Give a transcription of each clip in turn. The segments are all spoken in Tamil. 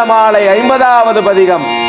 மாலை ஐம்பதாவது பதிகம்.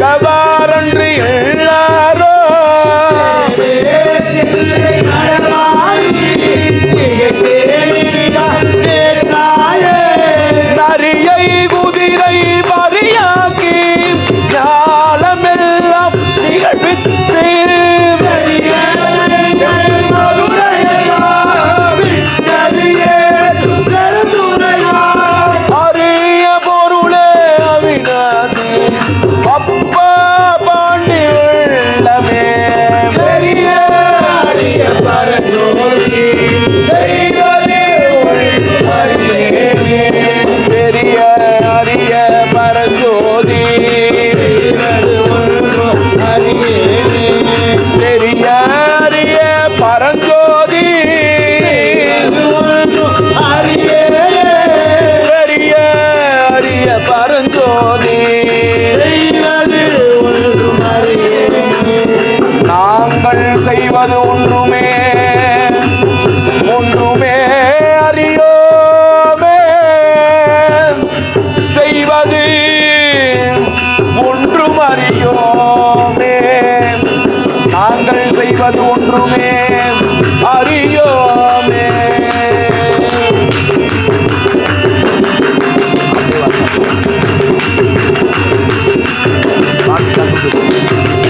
কাবার அவள் செய்வது ஒன்றுமே ஒன்றுமே அறியோமே. செய்வது ஒன்றும் அறியோமே. நாங்கள் செய்வது ஒன்றுமே அறி